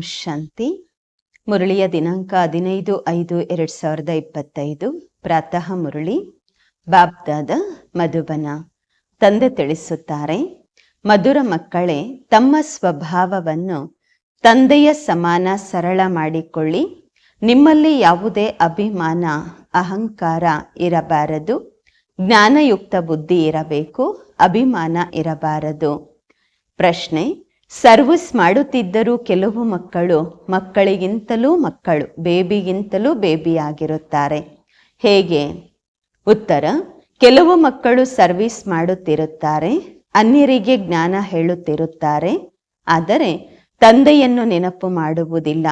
ಶಾಂತಿ. ಮುರಳಿಯ ದಿನಾಂಕ ಹದಿನೈದು ಐದು ಎರಡ್ ಸಾವಿರದ ಇಪ್ಪತ್ತೈದು. ಪ್ರಾತಃ ಮುರಳಿ. ಬಾಬ್ದಾದ ಮಧುಬನ. ತಂದೆ ತಿಳಿಸುತ್ತಾರೆ, ಮಧುರ ಮಕ್ಕಳೇ, ತಮ್ಮ ಸ್ವಭಾವವನ್ನು ತಂದೆಯ ಸಮಾನ ಸರಳ ಮಾಡಿಕೊಳ್ಳಿ. ನಿಮ್ಮಲ್ಲಿ ಯಾವುದೇ ಅಭಿಮಾನ, ಅಹಂಕಾರ ಇರಬಾರದು. ಜ್ಞಾನಯುಕ್ತ ಬುದ್ಧಿ ಇರಬೇಕು, ಅಭಿಮಾನ ಇರಬಾರದು. ಪ್ರಶ್ನೆ ಸರ್ವಿಸ್ ಮಾಡುತ್ತಿದ್ದರೂ ಕೆಲವು ಮಕ್ಕಳು ಮಕ್ಕಳಿಗಿಂತಲೂ ಮಕ್ಕಳು, ಬೇಬಿಗಿಂತಲೂ ಬೇಬಿಯಾಗಿರುತ್ತಾರೆ. ಹೇಗೆ? ಉತ್ತರ, ಕೆಲವು ಮಕ್ಕಳು ಸರ್ವಿಸ್ ಮಾಡುತ್ತಿರುತ್ತಾರೆ, ಅನ್ಯರಿಗೆ ಜ್ಞಾನ ಹೇಳುತ್ತಿರುತ್ತಾರೆ, ಆದರೆ ತಂದೆಯನ್ನು ನೆನಪು ಮಾಡುವುದಿಲ್ಲ.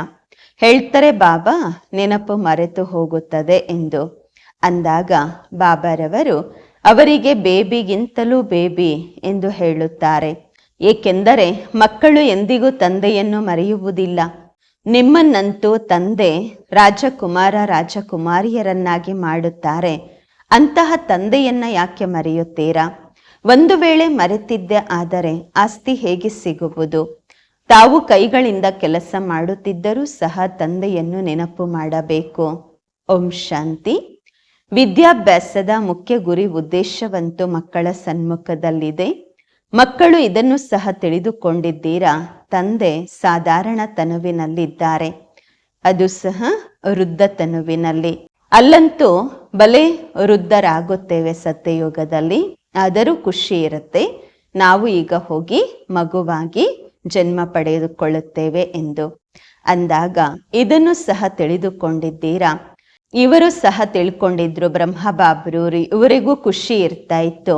ಹೇಳ್ತಾರೆ, ಬಾಬಾ, ನೆನಪು ಮರೆತು ಹೋಗುತ್ತದೆ ಎಂದು. ಅಂದಾಗ ಬಾಬಾರವರು, ಅವರಿಗೆ ಬೇಬಿಗಿಂತಲೂ ಬೇಬಿ ಎಂದು ಹೇಳುತ್ತಾರೆ. ಏಕೆಂದರೆ ಮಕ್ಕಳು ಎಂದಿಗೂ ತಂದೆಯನ್ನು ಮರೆಯುವುದಿಲ್ಲ. ನಿಮ್ಮನ್ನಂತೂ ತಂದೆ ರಾಜಕುಮಾರ ರಾಜಕುಮಾರಿಯರನ್ನಾಗಿ ಮಾಡುತ್ತಾರೆ. ಅಂತಹ ತಂದೆಯನ್ನ ಯಾಕೆ ಮರೆಯುತ್ತೀರಾ? ಒಂದು ವೇಳೆ ಮರೆತಿದ್ದೆ ಆದರೆ ಆಸ್ತಿ ಹೇಗೆ ಸಿಗುವುದು? ತಾವು ಕೈಗಳಿಂದ ಕೆಲಸ ಮಾಡುತ್ತಿದ್ದರೂ ಸಹ ತಂದೆಯನ್ನು ನೆನಪು ಮಾಡಬೇಕು. ಓಂ ಶಾಂತಿ. ವಿದ್ಯಾಭ್ಯಾಸದ ಮುಖ್ಯ ಗುರಿ ಉದ್ದೇಶವಂತೂ ಮಕ್ಕಳ ಸನ್ಮುಖದಲ್ಲಿದೆ. ಮಕ್ಕಳು ಇದನ್ನು ಸಹ ತಿಳಿದುಕೊಂಡಿದ್ದೀರಾ? ತಂದೆ ಸಾಧಾರಣ ತನುವಿನಲ್ಲಿದ್ದಾರೆ ಅದು ಸಹ ವೃದ್ಧ ತನುವಿನಲ್ಲಿ ಅಲ್ಲಂತೂ ಬಲೆ ವೃದ್ಧರಾಗುತ್ತೇವೆ ಸತ್ಯಯುಗದಲ್ಲಿ. ಆದರೂ ಖುಷಿ ಇರುತ್ತೆ. ನಾವು ಈಗ ಹೋಗಿ ಮಗುವಾಗಿ ಜನ್ಮ ಪಡೆದುಕೊಳ್ಳುತ್ತೇವೆ ಎಂದು. ಅಂದಾಗ ಇದನ್ನು ಸಹ ತಿಳಿದುಕೊಂಡಿದ್ದೀರಾ? ಇವರು ಸಹ ತಿಳ್ಕೊಂಡಿದ್ರು ಬ್ರಹ್ಮಬಾಬ್ರೂರಿ ಇವರಿಗೂ ಖುಷಿ ಇರ್ತಾ ಇತ್ತು.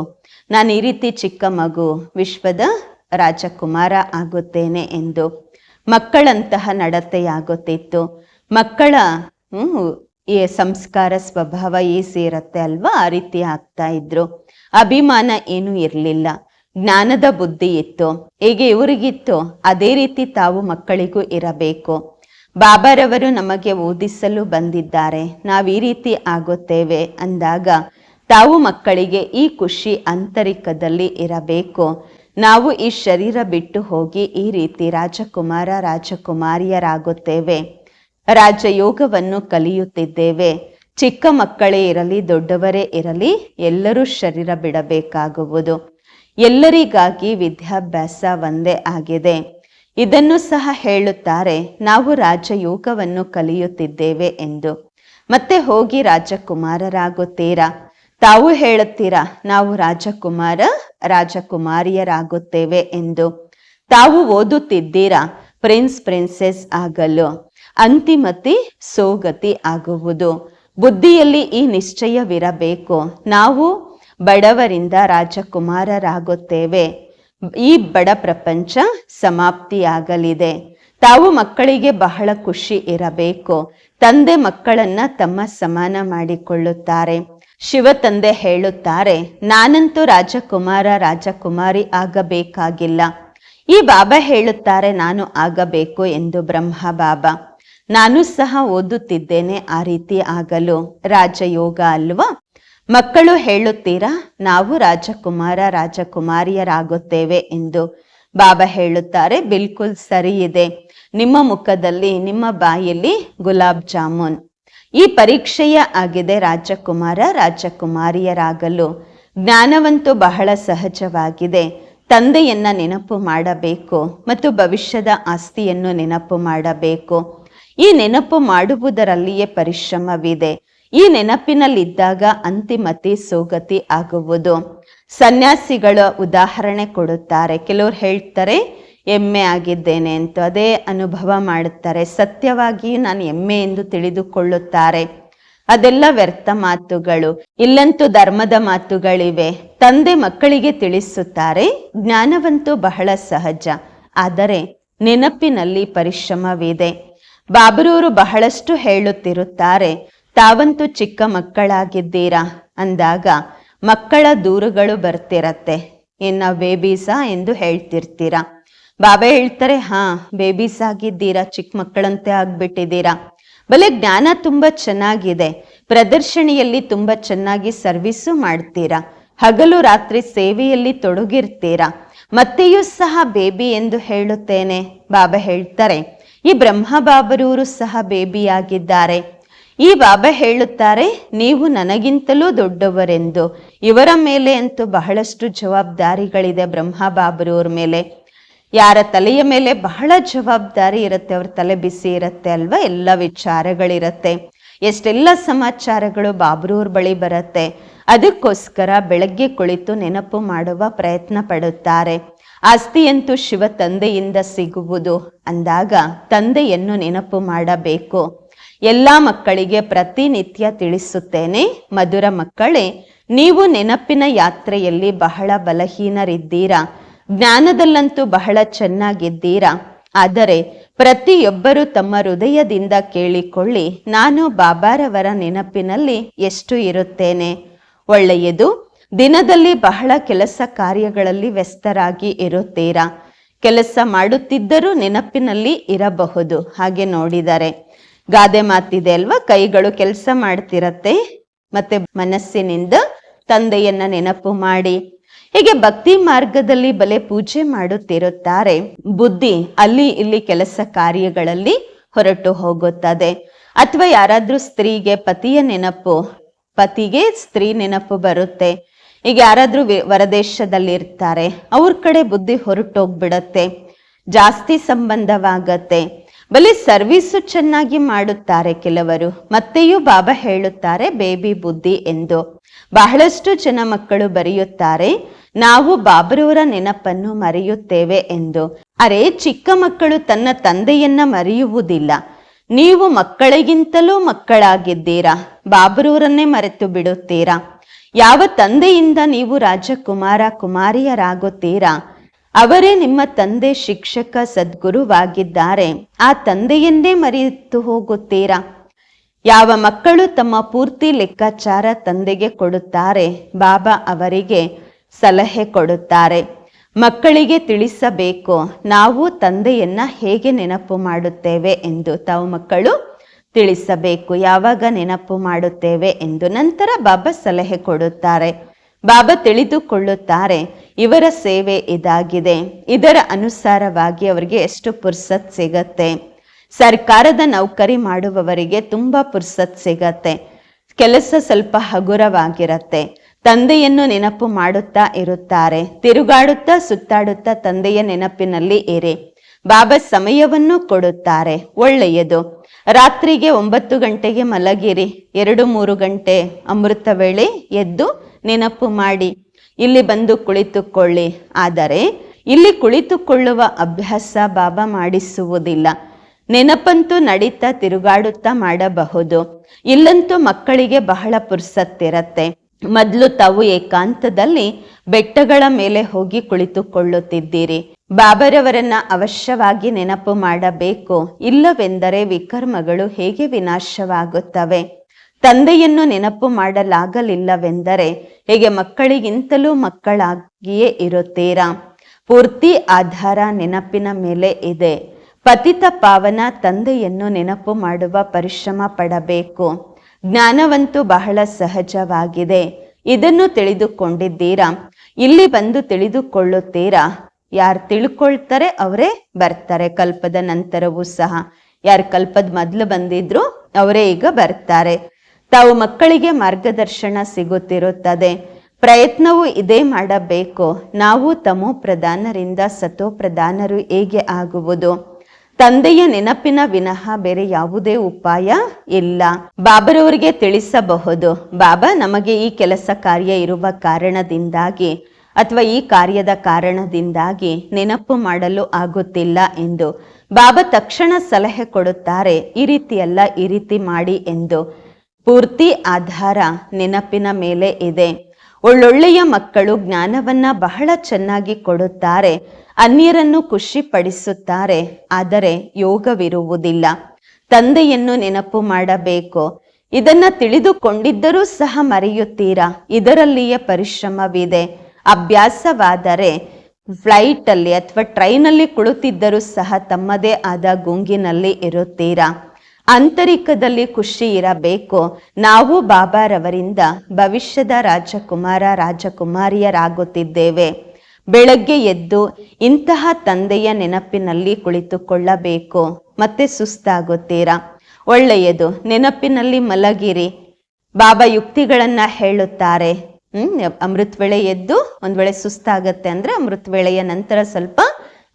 ನಾನು ಈ ರೀತಿ ಚಿಕ್ಕ ಮಗು ವಿಶ್ವದ ರಾಜಕುಮಾರ ಆಗುತ್ತೇನೆ ಎಂದು ಮಕ್ಕಳಂತಹ ನಡತೆಯಾಗುತ್ತಿತ್ತು. ಮಕ್ಕಳ ಈ ಸಂಸ್ಕಾರ ಸ್ವಭಾವ ಈ ಸೇರತ್ತೆ ಅಲ್ವಾ? ಆ ರೀತಿ ಆಗ್ತಾ ಇದ್ರು. ಅಭಿಮಾನ ಏನೂ ಇರಲಿಲ್ಲ. ಜ್ಞಾನದ ಬುದ್ಧಿ ಇತ್ತು. ಹೇಗೆ ಇವರಿಗಿತ್ತು. ಅದೇ ರೀತಿ ತಾವು ಮಕ್ಕಳಿಗೂ ಇರಬೇಕು. ಬಾಬಾರವರು ನಮಗೆ ಓದಿಸಲು ಬಂದಿದ್ದಾರೆ. ನಾವು ಈ ರೀತಿ ಆಗುತ್ತೇವೆ ಅಂದಾಗ ತಾವು ಮಕ್ಕಳಿಗೆ ಈ ಖುಷಿ ಆಂತರಿಕದಲ್ಲಿ ಇರಬೇಕು. ನಾವು ಈ ಶರೀರ ಬಿಟ್ಟು ಹೋಗಿ ಈ ರೀತಿ ರಾಜಕುಮಾರ, ರಾಜಕುಮಾರಿಯರಾಗುತ್ತೇವೆ. ರಾಜಯೋಗವನ್ನು ಕಲಿಯುತ್ತಿದ್ದೇವೆ. ಚಿಕ್ಕ ಮಕ್ಕಳೇ ಇರಲಿ, ದೊಡ್ಡವರೇ ಇರಲಿ, ಎಲ್ಲರೂ ಶರೀರ ಬಿಡಬೇಕಾಗುವುದು. ಎಲ್ಲರಿಗಾಗಿ ವಿದ್ಯಾಭ್ಯಾಸ ಒಂದೇ ಆಗಿದೆ. ಇದನ್ನು ಸಹ ಹೇಳುತ್ತಾರೆ, ನಾವು ರಾಜಯೋಗವನ್ನು ಕಲಿಯುತ್ತಿದ್ದೇವೆ ಎಂದು. ಮತ್ತೆ ಹೋಗಿ ರಾಜಕುಮಾರರಾಗುತ್ತೀರಾ? ತಾವು ಹೇಳುತ್ತೀರಾ, ನಾವು ರಾಜಕುಮಾರ, ರಾಜಕುಮಾರಿಯರಾಗುತ್ತೇವೆ ಎಂದು. ತಾವು ಓದುತ್ತಿದ್ದೀರಾ, ಪ್ರಿನ್ಸ್, ಪ್ರಿನ್ಸೆಸ್ ಆಗಲು. ಅಂತಿಮತಿ, ಸೋಗತಿ ಆಗುವುದು. ಬುದ್ಧಿಯಲ್ಲಿ ಈ ನಿಶ್ಚಯವಿರಬೇಕು. ನಾವು ಬಡವರಿಂದ ರಾಜಕುಮಾರರಾಗುತ್ತೇವೆ. ಈ ಬಡ ಪ್ರಪಂಚ ಸಮಾಪ್ತಿಯಾಗಲಿದೆ. ತಾವು ಮಕ್ಕಳಿಗೆ ಬಹಳ ಖುಷಿ ಇರಬೇಕು. ತಂದೆ ಮಕ್ಕಳನ್ನ ತಮ್ಮ ಸಮಾನ ಮಾಡಿಕೊಳ್ಳುತ್ತಾರೆ. ಶಿವ ತಂದೆ ಹೇಳುತ್ತಾರೆ, ನಾನಂತೂ ರಾಜಕುಮಾರ, ರಾಜಕುಮಾರಿ ಆಗಬೇಕಾಗಿಲ್ಲ. ಈ ಬಾಬಾ ಹೇಳುತ್ತಾರೆ, ನಾನು ಆಗಬೇಕು ಎಂದು ಬ್ರಹ್ಮ ಬಾಬಾ. ನಾನು ಸಹ ಓದುತ್ತಿದ್ದೇನೆ, ಆ ರೀತಿ ಆಗಲು. ರಾಜಯೋಗ ಅಲ್ವಾ? ಮಕ್ಕಳು ಹೇಳುತ್ತೀರಾ, ನಾವು ರಾಜಕುಮಾರ, ರಾಜಕುಮಾರಿಯರಾಗುತ್ತೇವೆ ಎಂದು ಬಾಬಾ ಹೇಳುತ್ತಾರೆ. ಬಿಲ್ಕುಲ್ ಸರಿ ಇದೆ ನಿಮ್ಮ ಮುಖದಲ್ಲಿ, ನಿಮ್ಮ ಬಾಯಲ್ಲಿ ಗುಲಾಬ್ ಜಾಮೂನ್. ಈ ಪರೀಕ್ಷೆಯ ಆಗಿದೆ ರಾಜಕುಮಾರ, ರಾಜಕುಮಾರಿಯರಾಗಲು. ಜ್ಞಾನವಂತೂ ಬಹಳ ಸಹಜವಾಗಿದೆ. ತಂದೆಯನ್ನ ನೆನಪು ಮಾಡಬೇಕು ಮತ್ತು ಭವಿಷ್ಯದ ಆಸ್ತಿಯನ್ನು ನೆನಪು ಮಾಡಬೇಕು. ಈ ನೆನಪು ಮಾಡುವುದರಲ್ಲಿಯೇ ಪರಿಶ್ರಮವಿದೆ. ಈ ನೆನಪಿನಲ್ಲಿದ್ದಾಗ ಅಂತಿಮತಿ ಸೋಗತಿ ಆಗುವುದು. ಸನ್ಯಾಸಿಗಳ ಉದಾಹರಣೆ ಕೊಡುತ್ತಾರೆ. ಕೆಲವರು ಹೇಳ್ತಾರೆ ಎಮ್ಮೆ ಆಗಿದ್ದೇನೆ ಅಂತ ಅದೇ ಅನುಭವ ಮಾಡುತ್ತಾರೆ. ಸತ್ಯವಾಗಿ ನಾನು ಎಮ್ಮೆ ಎಂದು ತಿಳಿದುಕೊಳ್ಳುತ್ತಾರೆ. ಅದೆಲ್ಲ ವ್ಯರ್ಥ ಮಾತುಗಳು. ಇಲ್ಲಂತೂ ಧರ್ಮದ ಮಾತುಗಳಿವೆ. ತಂದೆ ಮಕ್ಕಳಿಗೆ ತಿಳಿಸುತ್ತಾರೆ. ಜ್ಞಾನವಂತೂ ಬಹಳ ಸಹಜ. ಆದರೆ ನೆನಪಿನಲ್ಲಿ ಪರಿಶ್ರಮವಿದೆ. ಬಾಬರೂರು ಬಹಳಷ್ಟು ಹೇಳುತ್ತಿರುತ್ತಾರೆ, ತಾವಂತೂ ಚಿಕ್ಕ ಮಕ್ಕಳಾಗಿದ್ದೀರಾ? ಅಂದಾಗ, ಮಕ್ಕಳ ದೂರುಗಳು ಬರ್ತಿರತ್ತೆ. ಇನ್ನ ಬೇಬೀಸಾ ಎಂದು ಹೇಳ್ತಿರ್ತೀರಾ? ಬಾಬಾ ಹೇಳ್ತಾರೆ, ಹಾ ಬೇಬೀಸ್ ಆಗಿದ್ದೀರಾ, ಚಿಕ್ಕ ಮಕ್ಕಳಂತೆ ಆಗ್ಬಿಟ್ಟಿದ್ದೀರಾ. ಬಲೆ ಜ್ಞಾನ ತುಂಬಾ ಚೆನ್ನಾಗಿದೆ. ಪ್ರದರ್ಶನಿಯಲ್ಲಿ ತುಂಬಾ ಚೆನ್ನಾಗಿ ಸರ್ವಿಸು ಮಾಡ್ತೀರಾ. ಹಗಲು ರಾತ್ರಿ ಸೇವೆಯಲ್ಲಿ ತೊಡಗಿರ್ತೀರಾ. ಮತ್ತೆಯೂ ಸಹ ಬೇಬಿ ಎಂದು ಹೇಳುತ್ತೇನೆ, ಬಾಬಾ ಹೇಳ್ತಾರೆ. ಈ ಬ್ರಹ್ಮಬಾಬರೂರು ಸಹ ಬೇಬಿಯಾಗಿದ್ದಾರೆ ಈ ಬಾಬಾ ಹೇಳುತ್ತಾರೆ, ನೀವು ನನಗಿಂತಲೂ ದೊಡ್ಡವರೆಂದು. ಇವರ ಮೇಲೆ ಅಂತೂ ಬಹಳಷ್ಟು ಜವಾಬ್ದಾರಿಗಳಿದೆ ಬ್ರಹ್ಮ ಬಾಬರೂರ ಮೇಲೆ. ಯಾರ ತಲೆಯ ಮೇಲೆ ಬಹಳ ಜವಾಬ್ದಾರಿ ಇರುತ್ತೆ, ಅವ್ರ ತಲೆ ಬಿಸಿ ಇರುತ್ತೆ ಅಲ್ವಾ? ಎಲ್ಲ ವಿಚಾರಗಳಿರತ್ತೆ. ಎಷ್ಟೆಲ್ಲ ಸಮಾಚಾರಗಳು ಬಾಬ್ರೂರ್ ಬಳಿ ಬರುತ್ತೆ. ಅದಕ್ಕೋಸ್ಕರ ಬೆಳಗ್ಗೆ ಕುಳಿತು ನೆನಪು ಮಾಡುವ ಪ್ರಯತ್ನ ಪಡುತ್ತಾರೆ. ಆಸ್ತಿಯಂತೂ ಶಿವ ತಂದೆಯಿಂದ ಸಿಗುವುದು. ಅಂದಾಗ ತಂದೆಯನ್ನು ನೆನಪು ಮಾಡಬೇಕು. ಎಲ್ಲ ಮಕ್ಕಳಿಗೆ ಪ್ರತಿನಿತ್ಯ ತಿಳಿಸುತ್ತೇನೆ, ಮಧುರ ಮಕ್ಕಳೇ, ನೀವು ನೆನಪಿನ ಯಾತ್ರೆಯಲ್ಲಿ ಬಹಳ ಬಲಹೀನರಿದ್ದೀರಾ? ಜ್ಞಾನದಲ್ಲಂತೂ ಬಹಳ ಚೆನ್ನಾಗಿದ್ದೀರಾ? ಆದರೆ ಪ್ರತಿಯೊಬ್ಬರು ತಮ್ಮ ಹೃದಯದಿಂದ ಕೇಳಿಕೊಳ್ಳಿ, ನಾನು ಬಾಬಾರವರ ನೆನಪಿನಲ್ಲಿ ಎಷ್ಟು ಇರುತ್ತೇನೆ? ಒಳ್ಳೆಯದು, ದಿನದಲ್ಲಿ ಬಹಳ ಕೆಲಸ ಕಾರ್ಯಗಳಲ್ಲಿ ವ್ಯಸ್ತರಾಗಿ ಇರುತ್ತೀರಾ? ಕೆಲಸ ಮಾಡುತ್ತಿದ್ದರೂ ನೆನಪಿನಲ್ಲಿ ಇರಬಹುದು, ಹಾಗೆ ನೋಡಿದರೆ. ಗಾದೆ ಮಾತಿದೆ ಅಲ್ವಾ? ಕೈಗಳು ಕೆಲಸ ಮಾಡ್ತಿರತ್ತೆ, ಮತ್ತೆ ಮನಸ್ಸಿನಿಂದ ತಂದೆಯನ್ನ ನೆನಪು ಮಾಡಿ. ಹೀಗೆ ಭಕ್ತಿ ಮಾರ್ಗದಲ್ಲಿ ಬಲೆ ಪೂಜೆ ಮಾಡುತ್ತಿರುತ್ತಾರೆ. ಬುದ್ಧಿ ಅಲ್ಲಿ ಇಲ್ಲಿ ಕೆಲಸ ಕಾರ್ಯಗಳಲ್ಲಿ ಹೊರಟು ಹೋಗುತ್ತದೆ. ಅಥವಾ ಯಾರಾದ್ರೂ ಸ್ತ್ರೀಗೆ ಪತಿಯ ನೆನಪು, ಪತಿಗೆ ಸ್ತ್ರೀ ನೆನಪು ಬರುತ್ತೆ. ಈಗ ಯಾರಾದ್ರೂ ವರದೇಶದಲ್ಲಿ ಹೊರದೇಶದಲ್ಲಿ ಇರ್ತಾರೆ ಅವ್ರ ಕಡೆ ಬುದ್ಧಿ ಹೊರಟೋಗ್ಬಿಡತ್ತೆ. ಜಾಸ್ತಿ ಸಂಬಂಧವಾಗತ್ತೆ. ಬಲಿ ಸರ್ವಿಸು ಚೆನ್ನಾಗಿ ಮಾಡುತ್ತಾರೆ ಕೆಲವರು. ಮತ್ತೆಯೂ ಬಾಬಾ ಹೇಳುತ್ತಾರೆ, ಬೇಬಿ ಬುದ್ಧಿ ಎಂದು. ಬಹಳಷ್ಟು ಜನ ಮಕ್ಕಳು ಬರೆಯುತ್ತಾರೆ ನಾವು ಬಾಬರವರ ನೆನಪನ್ನು ಮರೆಯುತ್ತೇವೆ ಎಂದು. ಅರೆ, ಚಿಕ್ಕ ಮಕ್ಕಳು ತನ್ನ ತಂದೆಯನ್ನ ಮರೆಯುವುದಿಲ್ಲ. ನೀವು ಮಕ್ಕಳಿಗಿಂತಲೂ ಮಕ್ಕಳಾಗಿದ್ದೀರಾ? ಬಾಬರೂರನ್ನೇ ಮರೆತು ಬಿಡುತ್ತೀರಾ? ಯಾವ ತಂದೆಯಿಂದ ನೀವು ರಾಜಕುಮಾರ, ಕುಮಾರಿಯರಾಗುತ್ತೀರಾ? ಅವರೇ ನಿಮ್ಮ ತಂದೆ ಶಿಕ್ಷಕ, ಸದ್ಗುರುವಾಗಿದ್ದಾರೆ. ಆ ತಂದೆಯನ್ನೇ ಮರೆತು ಹೋಗುತ್ತೀರಾ? ಯಾವ ಮಕ್ಕಳು ತಮ್ಮ ಪೂರ್ತಿ ಲೆಕ್ಕಾಚಾರ ತಂದೆಗೆ ಕೊಡುತ್ತಾರೆ? ಬಾಬಾ ಅವರಿಗೆ ಸಲಹೆ ಕೊಡುತ್ತಾರೆ. ಮಕ್ಕಳಿಗೆ ತಿಳಿಸಬೇಕು. ನಾವು ತಂದೆಯನ್ನ ಹೇಗೆ ನೆನಪು ಮಾಡುತ್ತೇವೆ ಎಂದು ತಾವು ಮಕ್ಕಳು ತಿಳಿಸಬೇಕು. ಯಾವಾಗ ನೆನಪು ಮಾಡುತ್ತೇವೆ ಎಂದು ನಂತರ ಬಾಬಾ ಸಲಹೆ ಕೊಡುತ್ತಾರೆ. ಬಾಬಾ ತಿಳಿದುಕೊಳ್ಳುತ್ತಾರೆ, ಇವರ ಸೇವೆ ಇದಾಗಿದೆ. ಇದರ ಅನುಸಾರವಾಗಿ ಅವರಿಗೆ ಎಷ್ಟು ಪುರ್ಸತ್ ಸಿಗತ್ತೆ. ಸರ್ಕಾರದ ನೌಕರಿ ಮಾಡುವವರಿಗೆ ತುಂಬಾ ಪುರ್ಸತ್ ಸಿಗತ್ತೆ. ಕೆಲಸ ಸ್ವಲ್ಪ ಹಗುರವಾಗಿರತ್ತೆ. ತಂದೆಯನ್ನು ನೆನಪು ಮಾಡುತ್ತಾ ಇರುತ್ತಾರೆ. ತಿರುಗಾಡುತ್ತಾ ಸುತ್ತಾಡುತ್ತಾ ತಂದೆಯ ನೆನಪಿನಲ್ಲಿ ಇರಿ. ಬಾಬಾ ಸಮಯವನ್ನು ಕೊಡುತ್ತಾರೆ. ಒಳ್ಳೆಯದು. ರಾತ್ರಿಗೆ ಒಂಬತ್ತು ಗಂಟೆಗೆ ಮಲಗಿರಿ. ಎರಡು ಮೂರು ಗಂಟೆ ಅಮೃತ ವೇಳೆ ಎದ್ದು ನೆನಪು ಮಾಡಿ. ಇಲ್ಲಿ ಬಂದು ಕುಳಿತುಕೊಳ್ಳಿ. ಆದರೆ ಇಲ್ಲಿ ಕುಳಿತುಕೊಳ್ಳುವ ಅಭ್ಯಾಸ ಬಾಬಾ ಮಾಡಿಸುವುದಿಲ್ಲ. ನೆನಪಂತೂ ನಡೀತಾ ತಿರುಗಾಡುತ್ತಾ ಮಾಡಬಹುದು. ಇಲ್ಲಂತೂ ಮಕ್ಕಳಿಗೆ ಬಹಳ ಪುರ್ಸತ್ತಿರತ್ತೆ. ಮೊದಲು ತಾವು ಏಕಾಂತದಲ್ಲಿ ಬೆಟ್ಟಗಳ ಮೇಲೆ ಹೋಗಿ ಕುಳಿತುಕೊಳ್ಳುತ್ತಿದ್ದೀರಿ. ಬಾಬರವರನ್ನ ಅವಶ್ಯವಾಗಿ ನೆನಪು ಮಾಡಬೇಕು. ಇಲ್ಲವೆಂದರೆ ವಿಕರ್ಮಗಳು ಹೇಗೆ ವಿನಾಶವಾಗುತ್ತವೆ? ತಂದೆಯನ್ನು ನೆನಪು ಮಾಡಲಾಗಲಿಲ್ಲವೆಂದರೆ ಹೇಗೆ ಮಕ್ಕಳಿಗಿಂತಲೂ ಮಕ್ಕಳಾಗಿಯೇ ಇರುತ್ತೀರಾ? ಪೂರ್ತಿ ಆಧಾರ ನೆನಪಿನ ಮೇಲೆ ಇದೆ. ಪತಿತ ಪಾವನ ತಂದೆಯನ್ನು ನೆನಪು ಮಾಡುವ ಪರಿಶ್ರಮ ಪಡಬೇಕು. ಜ್ಞಾನವಂತೂ ಬಹಳ ಸಹಜವಾಗಿದೆ. ಇದನ್ನು ತಿಳಿದುಕೊಂಡಿದ್ದೀರಾ? ಇಲ್ಲಿ ಬಂದು ತಿಳಿದುಕೊಳ್ಳುತ್ತೀರಾ? ಯಾರು ತಿಳ್ಕೊಳ್ತಾರೆ ಅವರೇ ಬರ್ತಾರೆ. ಕಲ್ಪದ ನಂತರವೂ ಸಹ. ಯಾರು ಕಲ್ಪದ ಮೊದಲು ಬಂದಿದ್ರು ಅವರೇ ಈಗ ಬರ್ತಾರೆ. ತಾವು ಮಕ್ಕಳಿಗೆ ಮಾರ್ಗದರ್ಶನ ಸಿಗುತ್ತಿರುತ್ತದೆ. ಪ್ರಯತ್ನವು ಇದೇ ಮಾಡಬೇಕು. ನಾವು ತಮೋ ಪ್ರಧಾನರಿಂದ ಸತೋ ಪ್ರಧಾನರು ಹೇಗೆ ಆಗುವುದು? ತಂದೆಯ ನೆನಪಿನ ವಿನಃ ಬೇರೆ ಯಾವುದೇ ಉಪಾಯ ಇಲ್ಲ. ಬಾಬರವರಿಗೆ ತಿಳಿಸಬಹುದು. ಬಾಬಾ, ನಮಗೆ ಈ ಕೆಲಸ ಕಾರ್ಯ ಇರುವ ಕಾರಣದಿಂದಾಗಿ ಅಥವಾ ಈ ಕಾರ್ಯದ ಕಾರಣದಿಂದಾಗಿ ನೆನಪು ಮಾಡಲು ಆಗುತ್ತಿಲ್ಲ ಎಂದು ಬಾಬಾ ತಕ್ಷಣ ಸಲಹೆ ಕೊಡುತ್ತಾರೆ. ಈ ರೀತಿಯಲ್ಲ, ಈ ರೀತಿ ಮಾಡಿ ಎಂದು. ಪೂರ್ತಿ ಆಧಾರ ನೆನಪಿನ ಮೇಲೆ ಇದೆ. ಒಳ್ಳೊಳ್ಳೆಯ ಮಕ್ಕಳು ಜ್ಞಾನವನ್ನ ಬಹಳ ಚೆನ್ನಾಗಿ ಕೊಡುತ್ತಾರೆ, ಅನ್ಯರನ್ನು ಖುಷಿಪಡಿಸುತ್ತಾರೆ, ಆದರೆ ಯೋಗವಿರುವುದಿಲ್ಲ. ತಂದೆಯನ್ನು ನೆನಪು ಮಾಡಬೇಕು. ಇದನ್ನ ತಿಳಿದುಕೊಂಡಿದ್ದರೂ ಸಹ ಮರೆಯುತ್ತೀರಾ? ಇದರಲ್ಲಿಯೇ ಪರಿಶ್ರಮವಿದೆ. ಅಭ್ಯಾಸವಾದರೆ ಫ್ಲೈಟ್ ಅಲ್ಲಿ ಅಥವಾ ಟ್ರೈನಲ್ಲಿ ಕುಳಿತಿದ್ದರೂ ಸಹ ತಮ್ಮದೇ ಆದ ಗುಂಗಿನಲ್ಲಿ ಇರುತ್ತೀರಾ? ಆಂತರಿಕದಲ್ಲಿ ಖುಷಿ ಇರಬೇಕು. ನಾವು ಬಾಬಾರವರಿಂದ ಭವಿಷ್ಯದ ರಾಜಕುಮಾರ, ರಾಜಕುಮಾರಿಯರಾಗುತ್ತಿದ್ದೇವೆ. ಬೆಳಗ್ಗೆ ಎದ್ದು ಇಂತಹ ತಂದೆಯ ನೆನಪಿನಲ್ಲಿ ಕುಳಿತುಕೊಳ್ಳಬೇಕು. ಮತ್ತೆ ಸುಸ್ತಾಗುತ್ತೀರಾ? ಒಳ್ಳೆಯದು, ನೆನಪಿನಲ್ಲಿ ಮಲಗಿರಿ. ಬಾಬಾ ಯುಕ್ತಿಗಳನ್ನ ಹೇಳುತ್ತಾರೆ. ಹ್ಮ್, ಅಮೃತ್ ವೇಳೆ ಎದ್ದು, ಒಂದ್ ವೇಳೆ ಸುಸ್ತಾಗತ್ತೆ ಅಂದ್ರೆ ಅಮೃತ್ ವೇಳೆಯ ನಂತರ ಸ್ವಲ್ಪ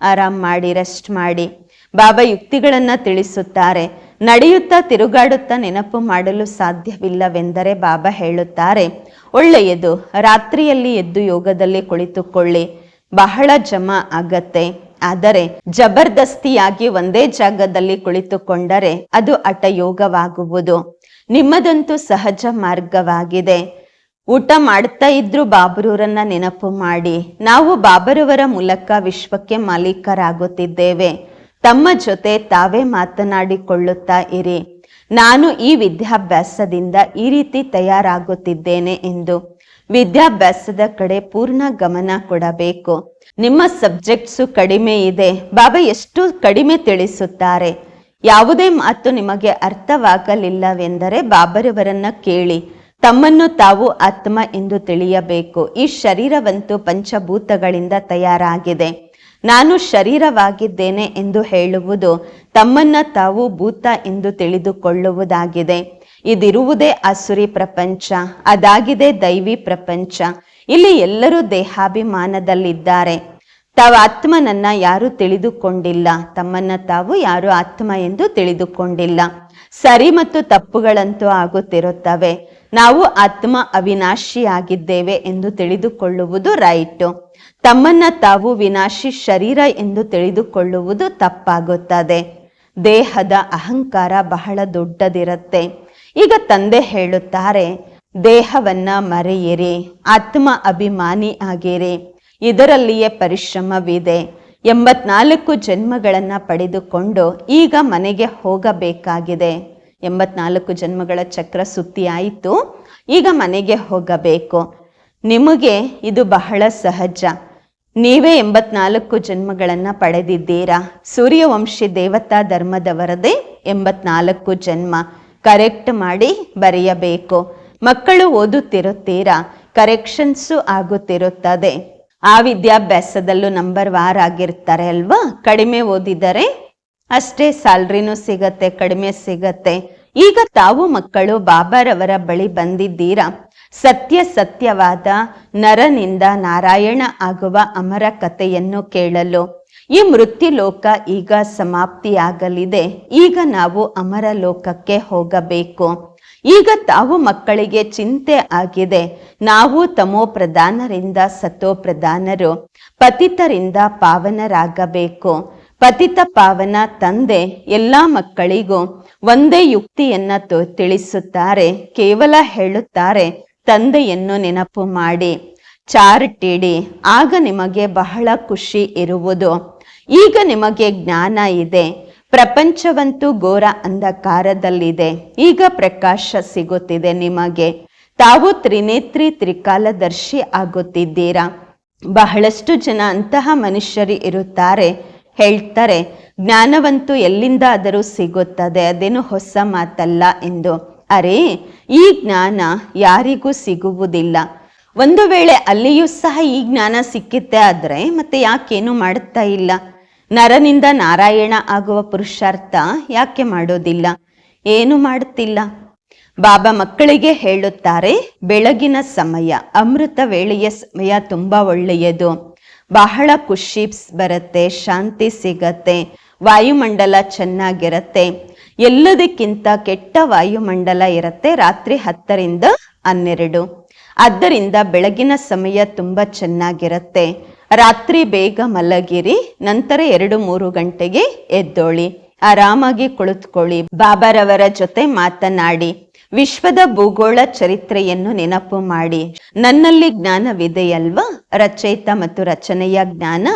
ಆರಾಮ್ ಮಾಡಿ ರೆಸ್ಟ್ ಮಾಡಿ. ಬಾಬಾ ಯುಕ್ತಿಗಳನ್ನ ತಿಳಿಸುತ್ತಾರೆ. ನಡೆಯುತ್ತಾ ತಿರುಗಾಡುತ್ತಾ ನೆನಪು ಮಾಡಲು ಸಾಧ್ಯವಿಲ್ಲವೆಂದರೆ ಬಾಬಾ ಹೇಳುತ್ತಾರೆ, ಒಳ್ಳೆಯದು, ರಾತ್ರಿಯಲ್ಲಿ ಎದ್ದು ಯೋಗದಲ್ಲಿ ಕುಳಿತುಕೊಳ್ಳಿ, ಬಹಳ ಜಮ ಆಗತ್ತೆ. ಆದರೆ ಜಬರ್ದಸ್ತಿಯಾಗಿ ಒಂದೇ ಜಾಗದಲ್ಲಿ ಕುಳಿತುಕೊಂಡರೆ ಅದು ಹಠಯೋಗವಾಗುವುದು. ನಿಮ್ಮದಂತೂ ಸಹಜ ಮಾರ್ಗವಾಗಿದೆ. ಊಟ ಮಾಡ್ತಾ ಇದ್ರು ಬಾಬರೂರನ್ನ ನೆನಪು ಮಾಡಿ. ನಾವು ಬಾಬರವರ ಮೂಲಕ ವಿಶ್ವಕ್ಕೆ ಮಾಲೀಕರಾಗುತ್ತಿದ್ದೇವೆ. ತಮ್ಮ ಜೊತೆ ತಾವೇ ಮಾತನಾಡಿಕೊಳ್ಳುತ್ತಾ ಇರಿ. ನಾನು ಈ ವಿದ್ಯಾಭ್ಯಾಸದಿಂದ ಈ ರೀತಿ ತಯಾರಾಗುತ್ತಿದ್ದೇನೆ ಎಂದು ವಿದ್ಯಾಭ್ಯಾಸದ ಕಡೆ ಪೂರ್ಣ ಗಮನ ಕೊಡಬೇಕು. ನಿಮ್ಮ ಸಬ್ಜೆಕ್ಟ್ಸು ಕಡಿಮೆ ಇದೆ. ಬಾಬಾ ಎಷ್ಟು ಕಡಿಮೆ ತಿಳಿಸುತ್ತಾರೆ? ಯಾವುದೇ ಮಾತು ನಿಮಗೆ ಅರ್ಥವಾಗಲಿಲ್ಲವೆಂದರೆ ಬಾಬರವರನ್ನ ಕೇಳಿ. ತಮ್ಮನ್ನು ತಾವು ಆತ್ಮ ಎಂದು ತಿಳಿಯಬೇಕು. ಈ ಶರೀರವಂತೂ ಪಂಚಭೂತಗಳಿಂದ ತಯಾರಾಗಿದೆ. ನಾನು ಶರೀರವಾಗಿದ್ದೇನೆ ಎಂದು ಹೇಳುವುದು ತಮ್ಮನ್ನ ತಾವು ಭೂತ ಎಂದು ತಿಳಿದುಕೊಳ್ಳುವುದಾಗಿದೆ. ಇದಿರುವುದೇ ಅಸುರಿ ಪ್ರಪಂಚ, ಅದಾಗಿದೆ ದೈವಿ ಪ್ರಪಂಚ. ಇಲ್ಲಿ ಎಲ್ಲರೂ ದೇಹಾಭಿಮಾನದಲ್ಲಿದ್ದಾರೆ. ತಾವು ಆತ್ಮನನ್ನ ಯಾರು ತಿಳಿದುಕೊಂಡಿಲ್ಲ. ತಮ್ಮನ್ನ ತಾವು ಯಾರು ಆತ್ಮ ಎಂದು ತಿಳಿದುಕೊಂಡಿಲ್ಲ. ಸರಿ ಮತ್ತು ತಪ್ಪುಗಳಂತೂ ಆಗುತ್ತಿರುತ್ತವೆ. ನಾವು ಆತ್ಮ ಅವಿನಾಶಿಯಾಗಿದ್ದೇವೆ ಎಂದು ತಿಳಿದುಕೊಳ್ಳುವುದು ರೈಟು. ತಮ್ಮನ್ನ ತಾವು ವಿನಾಶಿ ಶರೀರ ಎಂದು ತಿಳಿದುಕೊಳ್ಳುವುದು ತಪ್ಪಾಗುತ್ತದೆ. ದೇಹದ ಅಹಂಕಾರ ಬಹಳ ದೊಡ್ಡದಿರುತ್ತೆ. ಈಗ ತಂದೆ ಹೇಳುತ್ತಾರೆ, ದೇಹವನ್ನ ಮರೆಯಿರಿ, ಆತ್ಮ ಅಭಿಮಾನಿ ಆಗಿರಿ, ಇದರಲ್ಲಿಯೇ ಪರಿಶ್ರಮವಿದೆ. ಎಂಬತ್ನಾಲ್ಕು ಜನ್ಮಗಳನ್ನ ಪಡೆದುಕೊಂಡು ಈಗ ಮನೆಗೆ ಹೋಗಬೇಕಾಗಿದೆ. ಎಂಬತ್ನಾಲ್ಕು ಜನ್ಮಗಳ ಚಕ್ರ ಸುತ್ತಿ ಆಯಿತು ಈಗ ಮನೆಗೆ ಹೋಗಬೇಕು. ನಿಮಗೆ ಇದು ಬಹಳ ಸಹಜ. ನೀವೇ ಎಂಬತ್ನಾಲ್ಕು ಜನ್ಮಗಳನ್ನು ಪಡೆದಿದ್ದೀರಾ? ಸೂರ್ಯವಂಶಿ ದೇವತಾ ಧರ್ಮದವರದೇ ಎಂಬತ್ನಾಲ್ಕು ಜನ್ಮ. ಕರೆಕ್ಟ್ ಮಾಡಿ ಬರೆಯಬೇಕು. ಮಕ್ಕಳು ಓದುತ್ತಿರುತ್ತೀರಾ? ಕರೆಕ್ಷನ್ಸು ಆಗುತ್ತಿರುತ್ತದೆ. ಆ ವಿದ್ಯಾಭ್ಯಾಸದಲ್ಲೂ ನಂಬರ್ ವಾರ್ ಆಗಿರ್ತಾರೆ ಅಲ್ವಾ? ಕಡಿಮೆ ಓದಿದರೆ ಅಷ್ಟೇ ಸ್ಯಾಲ್ರಿನೂ ಸಿಗತ್ತೆ, ಕಡಿಮೆ ಸಿಗತ್ತೆ. ಈಗ ತಾವು ಮಕ್ಕಳು ಬಾಬಾರವರ ಬಳಿ ಬಂದಿದ್ದೀರಾ? ಸತ್ಯ ಸತ್ಯವಾದ ನರನಿಂದ ನಾರಾಯಣ ಆಗುವ ಅಮರ ಕಥೆಯನ್ನು ಕೇಳಲು. ಈ ಮೃತ್ಯು ಲೋಕ ಈಗ ಸಮಾಪ್ತಿಯಾಗಲಿದೆ. ಈಗ ನಾವು ಅಮರ ಲೋಕಕ್ಕೆ ಹೋಗಬೇಕು. ಈಗ ತಾವು ಮಕ್ಕಳಿಗೆ ಚಿಂತೆ ಆಗಿದೆ. ನಾವು ತಮೋ ಪ್ರಧಾನರಿಂದ ಸತೋ ಪ್ರಧಾನರು. ಪತಿತರಿಂದ ಪಾವನರಾಗಬೇಕು. ಪತಿತ ಪಾವನ ತಂದೆ ಎಲ್ಲ ಮಕ್ಕಳಿಗೂ ಒಂದೇ ಯುಕ್ತಿಯನ್ನ ತಿಳಿಸುತ್ತಾರೆ, ಕೇವಲ ಹೇಳುತ್ತಾರೆ ತಂದೆಯನ್ನು ನೆನಪು ಮಾಡಿ, ಚಾರ್ಟಿಡಿ, ಆಗ ನಿಮಗೆ ಬಹಳ ಖುಷಿ ಇರುವುದು. ಈಗ ನಿಮಗೆ ಜ್ಞಾನ ಇದೆ. ಪ್ರಪಂಚವಂತೂ ಘೋರ ಅಂಧಕಾರದಲ್ಲಿದೆ. ಈಗ ಪ್ರಕಾಶ ಸಿಗುತ್ತಿದೆ ನಿಮಗೆ. ತಾವು ತ್ರಿನೇತ್ರಿ ತ್ರಿಕಾಲದರ್ಶಿ ಆಗುತ್ತಿದ್ದೀರಾ? ಬಹಳಷ್ಟು ಜನ ಅಂತಹ ಮನುಷ್ಯರು ಇರುತ್ತಾರೆ. ಹೇಳ್ತಾರೆ, ಜ್ಞಾನವಂತೂ ಎಲ್ಲಿಂದಾದರೂ ಸಿಗುತ್ತದೆ. ಅದೇನು ಹೊಸ ಮಾತಲ್ಲ ಎಂದು. ಅರೆ, ಈ ಜ್ಞಾನ ಯಾರಿಗೂ ಸಿಗುವುದಿಲ್ಲ. ಒಂದು ವೇಳೆ ಅಲ್ಲಿಯೂ ಸಹ ಈ ಜ್ಞಾನ ಸಿಕ್ಕಿತ್ತೆ ಆದರೆ ಮತ್ತೆ ಯಾಕೇನು ಮಾಡುತ್ತಾ ಇಲ್ಲ. ನರನಿಂದ ನಾರಾಯಣ ಆಗುವ ಪುರುಷಾರ್ಥ ಯಾಕೆ ಮಾಡೋದಿಲ್ಲ? ಏನು ಮಾಡುತ್ತಿಲ್ಲ? ಬಾಬಾ ಮಕ್ಕಳಿಗೆ ಹೇಳುತ್ತಾರೆ, ಬೆಳಗಿನ ಸಮಯ, ಅಮೃತ ವೇಳೆಯ ಸಮಯ ತುಂಬಾ ಒಳ್ಳೆಯದು. ಬಹಳ ಖುಷಿ ಬರುತ್ತೆ, ಶಾಂತಿ ಸಿಗತ್ತೆ, ವಾಯುಮಂಡಲ ಚೆನ್ನಾಗಿರತ್ತೆ. ಎಲ್ಲದಕ್ಕಿಂತ ಕೆಟ್ಟ ವಾಯುಮಂಡಲ ಇರುತ್ತೆ ರಾತ್ರಿ ಹತ್ತರಿಂದ ಹನ್ನೆರಡು. ಆದ್ದರಿಂದ ಬೆಳಗಿನ ಸಮಯ ತುಂಬಾ ಚೆನ್ನಾಗಿರುತ್ತೆ. ರಾತ್ರಿ ಬೇಗ ಮಲಗಿರಿ, ನಂತರ ಎರಡು ಮೂರು ಗಂಟೆಗೆ ಎದ್ದೋಳಿ. ಆರಾಮಾಗಿ ಕುಳಿತುಕೊಳ್ಳಿ, ಬಾಬಾರವರ ಜೊತೆ ಮಾತನಾಡಿ, ವಿಶ್ವದ ಭೂಗೋಳ ಚರಿತ್ರೆಯನ್ನು ನೆನಪು ಮಾಡಿ. ನನ್ನಲ್ಲಿ ಜ್ಞಾನವಿದೆಯಲ್ವಾ? ರಚಯಿತ ಮತ್ತು ರಚನೆಯ ಜ್ಞಾನ?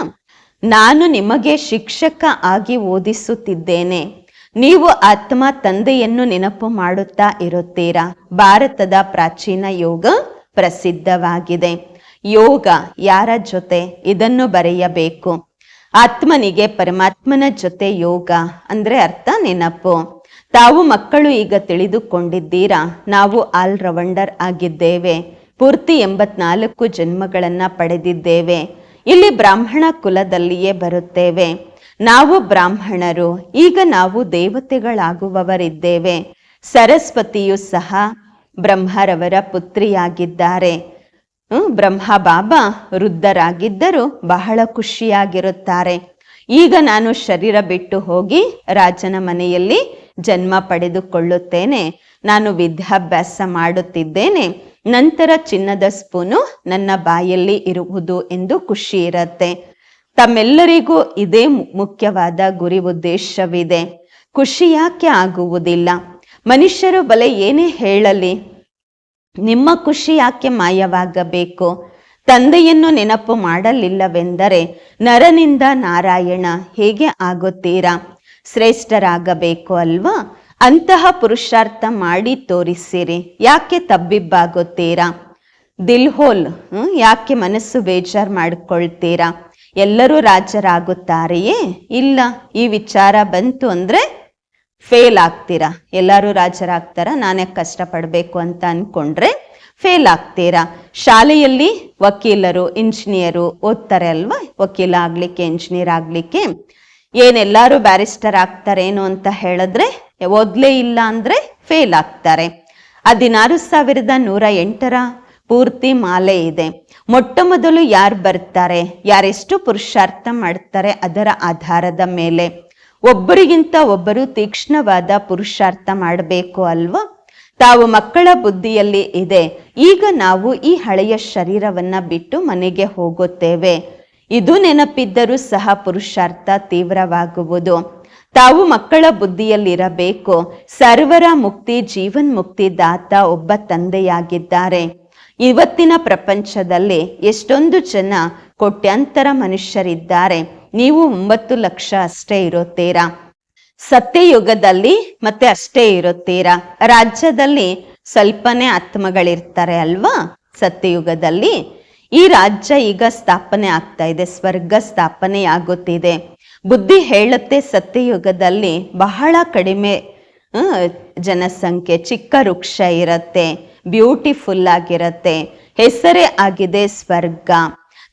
ನಾನು ನಿಮಗೆ ಶಿಕ್ಷಕ ಆಗಿ ಓದಿಸುತ್ತಿದ್ದೇನೆ. ನೀವು ಆತ್ಮ ತಂದೆಯನ್ನು ನೆನಪು ಮಾಡುತ್ತಾ ಇರುತ್ತೀರಾ? ಭಾರತದ ಪ್ರಾಚೀನ ಯೋಗ ಪ್ರಸಿದ್ಧವಾಗಿದೆ. ಯೋಗ ಯಾರ ಜೊತೆ? ಇದನ್ನು ಬರೆಯಬೇಕು. ಆತ್ಮನಿಗೆ ಪರಮಾತ್ಮನ ಜೊತೆ ಯೋಗ ಅಂದ್ರೆ ಅರ್ಥ ನೆನಪು. ತಾವು ಮಕ್ಕಳು ಈಗ ತಿಳಿದುಕೊಂಡಿದ್ದೀರಾ? ನಾವು ಆಲ್ ರವಂಡರ್ ಆಗಿದ್ದೇವೆ. ಪೂರ್ತಿ ಎಂಬತ್ನಾಲ್ಕು ಜನ್ಮಗಳನ್ನ ಪಡೆದಿದ್ದೇವೆ. ಇಲ್ಲಿ ಬ್ರಾಹ್ಮಣ ಕುಲದಲ್ಲಿಯೇ ಬರುತ್ತೇವೆ. ನಾವು ಬ್ರಾಹ್ಮಣರು ಈಗ ನಾವು ದೇವತೆಗಳಾಗುವವರಿದ್ದೇವೆ. ಸರಸ್ವತಿಯು ಸಹ ಬ್ರಹ್ಮರವರ ಪುತ್ರಿಯಾಗಿದ್ದಾರೆ. ಹ್ಮ್, ಬ್ರಹ್ಮ ಬಾಬಾ ವೃದ್ಧರಾಗಿದ್ದರೂ ಬಹಳ ಖುಷಿಯಾಗಿರುತ್ತಾರೆ. ಈಗ ನಾನು ಶರೀರ ಬಿಟ್ಟು ಹೋಗಿ ರಾಜನ ಮನೆಯಲ್ಲಿ ಜನ್ಮ ಪಡೆದುಕೊಳ್ಳುತ್ತೇನೆ. ನಾನು ವಿದ್ಯಾಭ್ಯಾಸ ಮಾಡುತ್ತಿದ್ದೇನೆ. ನಂತರ ಚಿನ್ನದ ಸ್ಪೂನು ನನ್ನ ಬಾಯಲ್ಲಿ ಇರುವುದು ಎಂದು ಖುಷಿ ಇರತ್ತೆ. ತಮ್ಮೆಲ್ಲರಿಗೂ ಇದೇ ಮುಖ್ಯವಾದ ಗುರಿ ಉದ್ದೇಶವಿದೆ ಖುಷಿ ಯಾಕೆ ಆಗುವುದಿಲ್ಲ? ಮನುಷ್ಯರು ಬಲೆ ಏನೇ ಹೇಳಲಿ, ನಿಮ್ಮ ಖುಷಿ ಯಾಕೆ ಮಾಯವಾಗಬೇಕು? ತಂದೆಯನ್ನು ನೆನಪು ಮಾಡಲಿಲ್ಲವೆಂದರೆ ನರನಿಂದ ನಾರಾಯಣ ಹೇಗೆ ಆಗುತ್ತೀರಾ? ಶ್ರೇಷ್ಠರಾಗಬೇಕು ಅಲ್ವಾ? ಅಂತಹ ಪುರುಷಾರ್ಥ ಮಾಡಿ ತೋರಿಸಿರಿ, ಯಾಕೆ ತಬ್ಬಿಬ್ಬಾಗುತ್ತೀರಾ? ದಿಲ್ ಹೋಲ್ ಯಾಕೆ ಮನಸ್ಸು ಬೇಜಾರ್ ಮಾಡ್ಕೊಳ್ತೀರಾ? ಎಲ್ಲರೂ ರಾಜರಾಗುತ್ತಾರೆಯೇ? ಇಲ್ಲ. ಈ ವಿಚಾರ ಬಂತು ಅಂದ್ರೆ ಫೇಲ್ ಆಗ್ತೀರಾ? ಎಲ್ಲರೂ ರಾಜರಾಗ್ತಾರ? ನಾನೇ ಕಷ್ಟಪಡಬೇಕು ಅಂತ ಅನ್ಕೊಂಡ್ರೆ ಫೇಲ್ ಆಗ್ತೀರಾ? ಶಾಲೆಯಲ್ಲಿ ವಕೀಲರು ಇಂಜಿನಿಯರು ಓದ್ತಾರೆ ಅಲ್ವಾ? ವಕೀಲ ಆಗ್ಲಿಕ್ಕೆ ಇಂಜಿನಿಯರ್ ಆಗ್ಲಿಕ್ಕೆ. ಏನೆಲ್ಲರೂ ಬ್ಯಾರಿಸ್ಟರ್ ಆಗ್ತಾರೇನೋ ಅಂತ ಹೇಳಿದ್ರೆ ಓದ್ಲೇ ಇಲ್ಲ ಅಂದ್ರೆ ಫೇಲ್ ಆಗ್ತಾರೆ. ಹದಿನಾರು ಸಾವಿರದ ನೂರ ಎಂಟರ ಪೂರ್ತಿ ಮಾಲೆ ಇದೆ. ಮೊಟ್ಟ ಮೊದಲು ಯಾರು ಬರ್ತಾರೆ? ಯಾರೆಷ್ಟು ಪುರುಷಾರ್ಥ ಮಾಡ್ತಾರೆ ಅದರ ಆಧಾರದ ಮೇಲೆ. ಒಬ್ಬರಿಗಿಂತ ಒಬ್ಬರು ತೀಕ್ಷ್ಣವಾದ ಪುರುಷಾರ್ಥ ಮಾಡಬೇಕು ಅಲ್ವಾ? ತಾವು ಮಕ್ಕಳ ಬುದ್ಧಿಯಲ್ಲಿ ಇದೆ. ಈಗ ನಾವು ಈ ಹಳೆಯ ಶರೀರವನ್ನ ಬಿಟ್ಟು ಮನೆಗೆ ಹೋಗುತ್ತೇವೆ. ಇದು ನೆನಪಿದ್ದರೂ ಸಹ ಪುರುಷಾರ್ಥ ತೀವ್ರವಾಗುವುದು. ತಾವು ಮಕ್ಕಳ ಬುದ್ಧಿಯಲ್ಲಿರಬೇಕು. ಸರ್ವರ ಮುಕ್ತಿ ಜೀವನ್ ಮುಕ್ತಿ ದಾತ ಒಬ್ಬ ತಂದೆಯಾಗಿದ್ದಾರೆ. ಇವತ್ತಿನ ಪ್ರಪಂಚದಲ್ಲಿ ಎಷ್ಟೊಂದು ಜನ ಕೋಟ್ಯಾಂತರ ಮನುಷ್ಯರಿದ್ದಾರೆ. ನೀವು ಒಂಬತ್ತು ಲಕ್ಷ ಅಷ್ಟೇ ಇರುತ್ತೀರಾ? ಸತ್ಯಯುಗದಲ್ಲಿ ಮತ್ತೆ ಅಷ್ಟೇ ಇರುತ್ತೀರಾ? ರಾಜ್ಯದಲ್ಲಿ ಸ್ವಲ್ಪನೇ ಆತ್ಮಗಳಿರ್ತಾರೆ ಅಲ್ವಾ ಸತ್ಯಯುಗದಲ್ಲಿ? ಈ ರಾಜ್ಯ ಈಗ ಸ್ಥಾಪನೆ ಆಗ್ತಾ ಇದೆ, ಸ್ವರ್ಗ ಸ್ಥಾಪನೆ ಆಗುತ್ತಿದೆ. ಬುದ್ಧಿ ಹೇಳುತ್ತೆ ಸತ್ಯಯುಗದಲ್ಲಿ ಬಹಳ ಕಡಿಮೆ ಜನಸಂಖ್ಯೆ, ಚಿಕ್ಕ ವೃಕ್ಷ ಇರತ್ತೆ. ಬ್ಯೂಟಿಫುಲ್ ಆಗಿರತ್ತೆ. ಹೆಸರೇ ಆಗಿದೆ ಸ್ವರ್ಗ.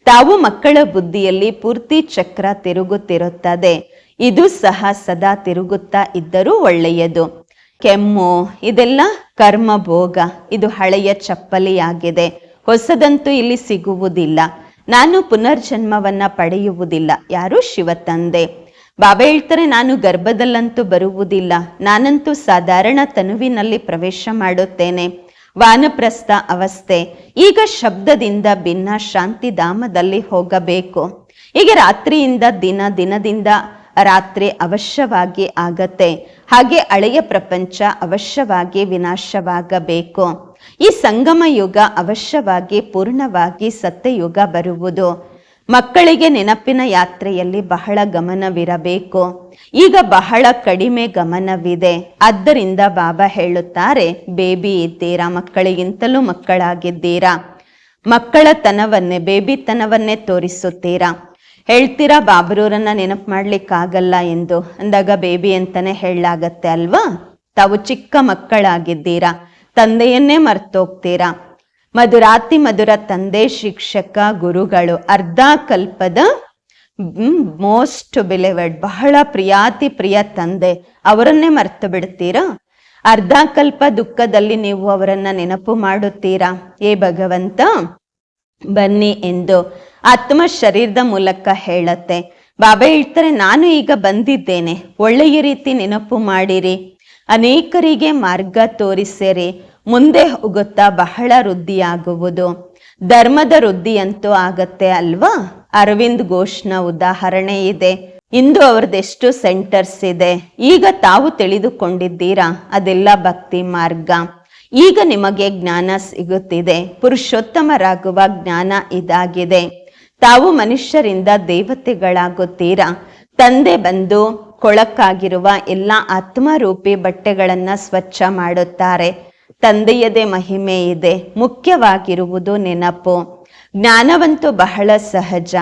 ತಾವು ಮಕ್ಕಳ ಬುದ್ಧಿಯಲ್ಲಿ ಪೂರ್ತಿ ಚಕ್ರ ತಿರುಗುತ್ತಿರುತ್ತದೆ. ಇದು ಸಹ ಸದಾ ತಿರುಗುತ್ತಾ ಇದ್ದರೂ ಒಳ್ಳೆಯದು. ಕೆಮ್ಮು, ಇದೆಲ್ಲ ಕರ್ಮ ಭೋಗ ಇದು ಹಳೆಯ ಚಪ್ಪಲಿಯಾಗಿದೆ. ಹೊಸದಂತೂ ಇಲ್ಲಿ ಸಿಗುವುದಿಲ್ಲ. ನಾನು ಪುನರ್ಜನ್ಮವನ್ನ ಪಡೆಯುವುದಿಲ್ಲ. ಯಾರು ಶಿವ ತಂದೆ ಬಾಬಾ ಹೇಳ್ತಾರೆ, ನಾನು ಗರ್ಭದಲ್ಲಂತೂ ಬರುವುದಿಲ್ಲ. ನಾನಂತೂ ಸಾಧಾರಣ ತನುವಿನಲ್ಲಿ ಪ್ರವೇಶ ಮಾಡುತ್ತೇನೆ. ವಾನಪ್ರಸ್ಥ ಅವಸ್ಥೆ. ಈಗ ಶಬ್ದದಿಂದ ಭಿನ್ನ ಶಾಂತಿಧಾಮದಲ್ಲಿ ಹೋಗಬೇಕು. ಈಗ ರಾತ್ರಿಯಿಂದ ದಿನ ದಿನದಿಂದ ರಾತ್ರಿ ಅವಶ್ಯವಾಗಿ ಆಗತ್ತೆ. ಹಾಗೆ ಹಳೆಯ ಪ್ರಪಂಚ ಅವಶ್ಯವಾಗಿ ವಿನಾಶವಾಗಬೇಕು. ಈ ಸಂಗಮ ಯುಗ ಅವಶ್ಯವಾಗಿ ಪೂರ್ಣವಾಗಿ ಸತ್ಯಯುಗ ಬರುವುದು. ಮಕ್ಕಳಿಗೆ ನೆನಪಿನ ಯಾತ್ರೆಯಲ್ಲಿ ಬಹಳ ಗಮನವಿರಬೇಕು. ಈಗ ಬಹಳ ಕಡಿಮೆ ಗಮನವಿದೆ. ಆದ್ದರಿಂದ ಬಾಬಾ ಹೇಳುತ್ತಾರೆ, ಬೇಬಿ, ಇದ್ದೀರಾ? ಮಕ್ಕಳಿಗಿಂತಲೂ ಮಕ್ಕಳಾಗಿದ್ದೀರಾ? ಮಕ್ಕಳತನವನ್ನೇ, ಬೇಬಿತನವನ್ನೇ ತೋರಿಸುತ್ತೀರಾ? ಹೇಳ್ತೀರಾ, ಬಾಬ್ರೂರನ್ನ ನೆನಪು ಮಾಡ್ಲಿಕ್ಕಾಗಲ್ಲ ಎಂದು? ಅಂದಾಗ ಬೇಬಿ ಅಂತಾನೆ ಹೇಳಲಾಗತ್ತೆ ಅಲ್ವಾ? ತಾವು ಚಿಕ್ಕ ಮಕ್ಕಳಾಗಿದ್ದೀರಾ? ತಂದೆಯನ್ನೇ ಮರ್ತೋಗ್ತೀರಾ? ಮಧುರಾತಿ ಮಧುರ ತಂದೆ ಶಿಕ್ಷಕ ಗುರುಗಳು ಅರ್ಧ ಕಲ್ಪದ ಮೋಸ್ಟ್ ಬಿಲೆವೆಡ್ ಬಹಳ ಪ್ರಿಯಾತಿ ಪ್ರಿಯ ತಂದೆ. ಅವರನ್ನೇ ಮರ್ತು ಬಿಡ್ತೀರಾ? ಅರ್ಧ ಕಲ್ಪ ದುಃಖದಲ್ಲಿ ನೀವು ಅವರನ್ನ ನೆನಪು ಮಾಡುತ್ತೀರಾ? ಏ ಭಗವಂತ, ಬನ್ನಿ ಎಂದು ಆತ್ಮ ಶರೀರದ ಮೂಲಕ ಹೇಳತ್ತೆ. ಬಾಬಾ ಹೇಳ್ತಾರೆ, ನಾನು ಈಗ ಬಂದಿದ್ದೇನೆ. ಒಳ್ಳೆಯ ರೀತಿ ನೆನಪು ಮಾಡಿರಿ. ಅನೇಕರಿಗೆ ಮಾರ್ಗ ತೋರಿಸಿರಿ. ಮುಂದೆ ಹೋಗುತ್ತಾ ಬಹಳ ವೃದ್ಧಿಯಾಗುವುದು. ಧರ್ಮದ ವೃದ್ಧಿ ಅಂತೂ ಆಗತ್ತೆ ಅಲ್ವಾ? ಅರವಿಂದ್ ಘೋಷ್ನ ಉದಾಹರಣೆ ಇದೆ. ಇಂದು ಅವ್ರದ್ದೆಷ್ಟು ಸೆಂಟರ್ಸ್ ಇದೆ. ಈಗ ತಾವು ತಿಳಿದುಕೊಂಡಿದ್ದೀರಾ? ಅದೆಲ್ಲ ಭಕ್ತಿ ಮಾರ್ಗ. ಈಗ ನಿಮಗೆ ಜ್ಞಾನ ಸಿಗುತ್ತಿದೆ. ಪುರುಷೋತ್ತಮರಾಗುವ ಜ್ಞಾನ ಇದಾಗಿದೆ. ತಾವು ಮನುಷ್ಯರಿಂದ ದೇವತೆಗಳಾಗುತ್ತೀರಾ? ತಂದೆ ಬಂದು ಕೊಳಕ್ಕಾಗಿರುವ ಎಲ್ಲ ಆತ್ಮರೂಪಿ ಬಟ್ಟೆಗಳನ್ನ ಸ್ವಚ್ಛ ಮಾಡುತ್ತಾರೆ. ತಂದೆಯದೇ ಮಹಿಮೆ ಇದೆ. ಮುಖ್ಯವಾಗಿರುವುದು ನೆನಪು. ಜ್ಞಾನವಂತೂ ಬಹಳ ಸಹಜ.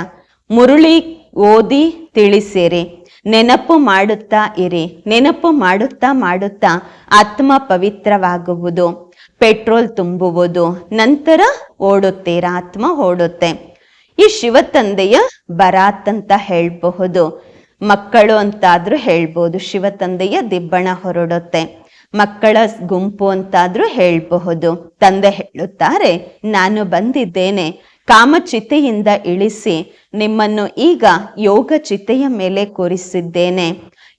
ಮುರುಳಿ ಓದಿ ತಿಳಿಸಿರಿ. ನೆನಪು ಮಾಡುತ್ತಾ ಇರಿ. ನೆನಪು ಮಾಡುತ್ತಾ ಮಾಡುತ್ತಾ ಆತ್ಮ ಪವಿತ್ರವಾಗುವುದು. ಪೆಟ್ರೋಲ್ ತುಂಬುವುದು. ನಂತರ ಓಡುತ್ತೀರ? ಆತ್ಮ ಓಡುತ್ತೆ. ಈ ಶಿವತಂದೆಯ ಬರಾತ್ ಅಂತ ಹೇಳಬಹುದು. ಮಕ್ಕಳು ಅಂತಾದ್ರೂ ಹೇಳ್ಬೋದು. ಶಿವ ತಂದೆಯ ದಿಬ್ಬಣ ಹೊರಡುತ್ತೆ. ಮಕ್ಕಳ ಗುಂಪು ಅಂತಾದ್ರೂ ಹೇಳಬಹುದು. ತಂದೆ ಹೇಳುತ್ತಾರೆ, ನಾನು ಬಂದಿದ್ದೇನೆ. ಕಾಮಚಿತೆಯಿಂದ ಇಳಿಸಿ ನಿಮ್ಮನ್ನು ಈಗ ಯೋಗ ಚಿತೆಯ ಮೇಲೆ ಕೂರಿಸಿದ್ದೇನೆ.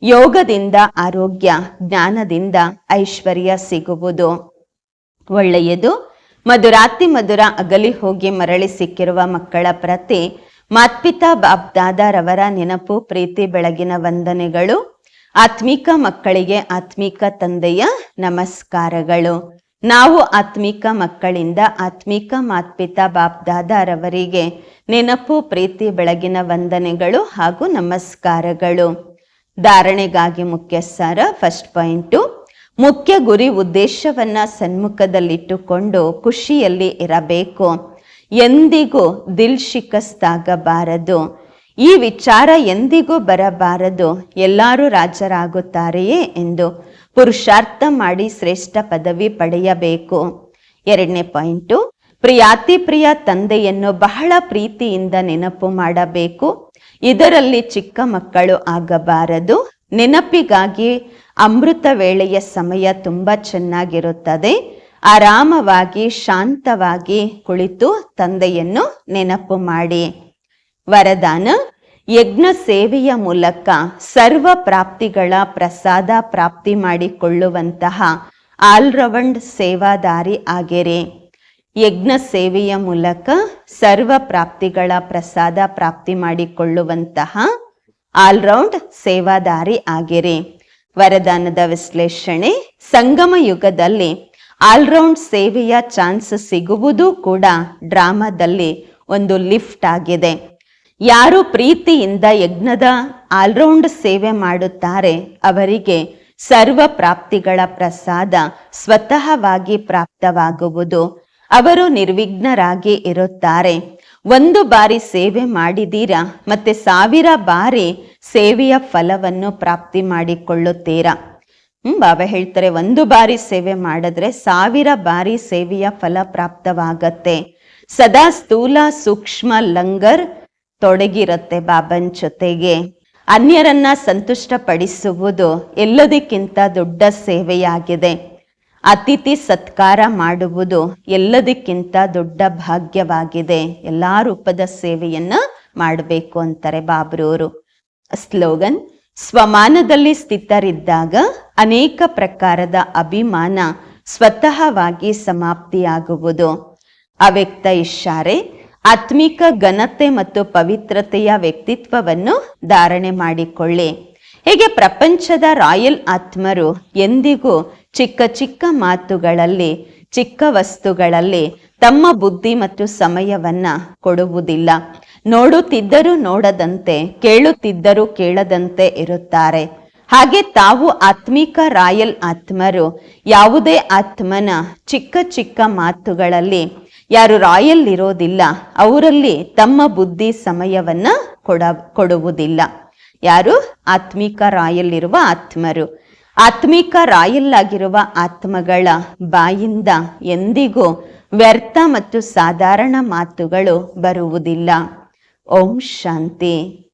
ಯೋಗದಿಂದ ಆರೋಗ್ಯ, ಜ್ಞಾನದಿಂದ ಐಶ್ವರ್ಯ ಸಿಗುವುದು. ಒಳ್ಳೆಯದು. ಮಧುರಾತಿ ಮಧುರ ಅಗಲಿ ಹೋಗಿ ಮರಳಿ ಸಿಕ್ಕಿರುವ ಮಕ್ಕಳ ಪ್ರತಿ, ಮಾತ್ಪಿತಾ ಬಾಬ್ದಾದಾರವರ ನೆನಪು, ಪ್ರೀತಿ, ಬೆಳಗಿನ ವಂದನೆಗಳು ಆತ್ಮಿಕ ಮಕ್ಕಳಿಗೆ ಆತ್ಮಿಕ ತಂದೆಯ ನಮಸ್ಕಾರಗಳು. ನಾವು ಆತ್ಮಿಕ ಮಕ್ಕಳಿಂದ ಆತ್ಮಿಕ ಮಾತ್ಪಿತಾ ಬಾಪ್ದಾದಾರವರಿಗೆ ನೆನಪು, ಪ್ರೀತಿ, ಬೆಳಗಿನ ವಂದನೆಗಳು ಹಾಗೂ ನಮಸ್ಕಾರಗಳು. ಧಾರಣೆಗಾಗಿ ಮುಖ್ಯ ಸಾರ ಫಸ್ಟ್ ಪಾಯಿಂಟು ಮುಖ್ಯ ಗುರಿ ಉದ್ದೇಶವನ್ನ ಸನ್ಮುಖದಲ್ಲಿಟ್ಟುಕೊಂಡು ಖುಷಿಯಲ್ಲಿ ಇರಬೇಕು. ಎಂದಿಗೂ ದಿಲ್ ಶಿಕಸ್ತಾಗಬಾರದು. ಈ ವಿಚಾರ ಎಂದಿಗೂ ಬರಬಾರದು. ಎಲ್ಲರೂ ರಾಜರಾಗುತ್ತಾರೆಯೇ ಎಂದು ಪುರುಷಾರ್ಥ ಮಾಡಿ ಶ್ರೇಷ್ಠ ಪದವಿ ಪಡೆಯಬೇಕು. ಎರಡನೇ ಪಾಯಿಂಟು, ಪ್ರಿಯಾತಿ ಪ್ರಿಯ ತಂದೆಯನ್ನು ಬಹಳ ಪ್ರೀತಿಯಿಂದ ನೆನಪು ಮಾಡಬೇಕು. ಇದರಲ್ಲಿ ಚಿಕ್ಕ ಮಕ್ಕಳು ಆಗಬಾರದು. ನೆನಪಿಗಾಗಿ ಅಮೃತ ವೇಳೆಯ ಸಮಯ ತುಂಬ ಚೆನ್ನಾಗಿರುತ್ತದೆ. ಆರಾಮವಾಗಿ, ಶಾಂತವಾಗಿ ಕುಳಿತು ತಂದೆಯನ್ನು ನೆನಪು ಮಾಡಿ. ವರದಾನ, ಯಜ್ಞ ಸೇವೆಯ ಮೂಲಕ ಸರ್ವ ಪ್ರಾಪ್ತಿಗಳ ಪ್ರಸಾದ ಪ್ರಾಪ್ತಿ ಮಾಡಿಕೊಳ್ಳುವಂತಹ ಆಲ್ರೌಂಡ್ ಸೇವಾದಾರಿ ಆಗಿರಿ. ಯಜ್ಞ ಸೇವೆಯ ಮೂಲಕ ಸರ್ವ ಪ್ರಾಪ್ತಿಗಳ ಪ್ರಸಾದ ಪ್ರಾಪ್ತಿ ಮಾಡಿಕೊಳ್ಳುವಂತಹ ಆಲ್ರೌಂಡ್ ಸೇವಾದಾರಿ ಆಗಿರಿ. ವರದಾನದ ವಿಶ್ಲೇಷಣೆ, ಸಂಗಮ ಯುಗದಲ್ಲಿ ಆಲ್ರೌಂಡ್ ಸೇವೆಯ ಚಾನ್ಸ್ ಸಿಗುವುದು ಕೂಡ ಡ್ರಾಮಾದಲ್ಲಿ ಒಂದು ಲಿಫ್ಟ್ ಆಗಿದೆ. ಯಾರು ಪ್ರೀತಿಯಿಂದ ಯಜ್ಞದ ಆಲ್ರೌಂಡ್ ಸೇವೆ ಮಾಡುತ್ತಾರೆ ಅವರಿಗೆ ಸರ್ವ ಪ್ರಾಪ್ತಿಗಳ ಪ್ರಸಾದ ಸ್ವತಃವಾಗಿ ಪ್ರಾಪ್ತವಾಗುವುದು. ಅವರು ನಿರ್ವಿಘ್ನರಾಗಿ ಇರುತ್ತಾರೆ. ಒಂದು ಬಾರಿ ಸೇವೆ ಮಾಡಿದೀರಾ? ಮತ್ತೆ ಸಾವಿರ ಬಾರಿ ಸೇವೆಯ ಫಲವನ್ನು ಪ್ರಾಪ್ತಿ ಮಾಡಿಕೊಳ್ಳುತ್ತೀರಾ? ಹ್ಮ್, ಬಾಬಾ ಹೇಳ್ತಾರೆ, ಒಂದು ಬಾರಿ ಸೇವೆ ಮಾಡಿದ್ರೆ ಸಾವಿರ ಬಾರಿ ಸೇವೆಯ ಫಲ ಪ್ರಾಪ್ತವಾಗತ್ತೆ. ಸದಾ ಸ್ಥೂಲ ಸೂಕ್ಷ್ಮ ಲಂಗರ್ ತೊಡಗಿರುತ್ತೆ ಬಾಬನ್ ಜೊತೆಗೆ. ಅನ್ಯರನ್ನ ಸಂತುಷ್ಟಪಡಿಸುವುದು ಎಲ್ಲದಕ್ಕಿಂತ ದೊಡ್ಡ ಸೇವೆಯಾಗಿದೆ. ಅತಿಥಿ ಸತ್ಕಾರ ಮಾಡುವುದು ಎಲ್ಲದಕ್ಕಿಂತ ದೊಡ್ಡ ಭಾಗ್ಯವಾಗಿದೆ. ಎಲ್ಲ ರೂಪದ ಸೇವೆಯನ್ನ ಮಾಡಬೇಕು ಅಂತಾರೆ ಬಾಬ್ರವರು ಸ್ಲೋಗನ್, ಸ್ವಮಾನದಲ್ಲಿ ಸ್ಥಿತರಿದ್ದಾಗ ಅನೇಕ ಪ್ರಕಾರದ ಅಭಿಮಾನ ಸ್ವತಃವಾಗಿ ಸಮಾಪ್ತಿಯಾಗುವುದು. ಅವ್ಯಕ್ತ ಇಶಾರೆ ಆತ್ಮಿಕ ಘನತೆ ಮತ್ತು ಪವಿತ್ರತೆಯ ವ್ಯಕ್ತಿತ್ವವನ್ನು ಧಾರಣೆ ಮಾಡಿಕೊಳ್ಳಿ. ಹೀಗೆ ಪ್ರಪಂಚದ ರಾಯಲ್ ಆತ್ಮರು ಎಂದಿಗೂ ಚಿಕ್ಕ ಚಿಕ್ಕ ಮಾತುಗಳಲ್ಲಿ, ಚಿಕ್ಕ ವಸ್ತುಗಳಲ್ಲಿ ತಮ್ಮ ಬುದ್ಧಿ ಮತ್ತು ಸಮಯವನ್ನ ಕೊಡುವುದಿಲ್ಲ. ನೋಡುತ್ತಿದ್ದರೂ ನೋಡದಂತೆ, ಕೇಳುತ್ತಿದ್ದರೂ ಕೇಳದಂತೆ ಇರುತ್ತಾರೆ. ಹಾಗೆ ತಾವು ಆತ್ಮಿಕ ರಾಯಲ್ ಆತ್ಮರು, ಯಾವುದೇ ಆತ್ಮನ ಚಿಕ್ಕ ಚಿಕ್ಕ ಮಾತುಗಳಲ್ಲಿ ಯಾರು ರಾಯಲ್ ಇರೋದಿಲ್ಲ ಅವರಲ್ಲಿ ತಮ್ಮ ಬುದ್ಧಿ ಸಮಯವನ್ನ ಕೊಡ, ಕೊಡುವುದಿಲ್ಲ. ಯಾರು? ಆತ್ಮಿಕ ರಾಯಲ್ ಇರುವ ಆತ್ಮರು. ಆತ್ಮಿಕ ರಾಯಲ್ ಆಗಿರುವ ಆತ್ಮಗಳ ಬಾಯಿಂದ ಎಂದಿಗೂ ವ್ಯರ್ಥ ಮತ್ತು ಸಾಧಾರಣ ಮಾತುಗಳು ಬರುವುದಿಲ್ಲ. ಓಂ ಶಾಂತಿ.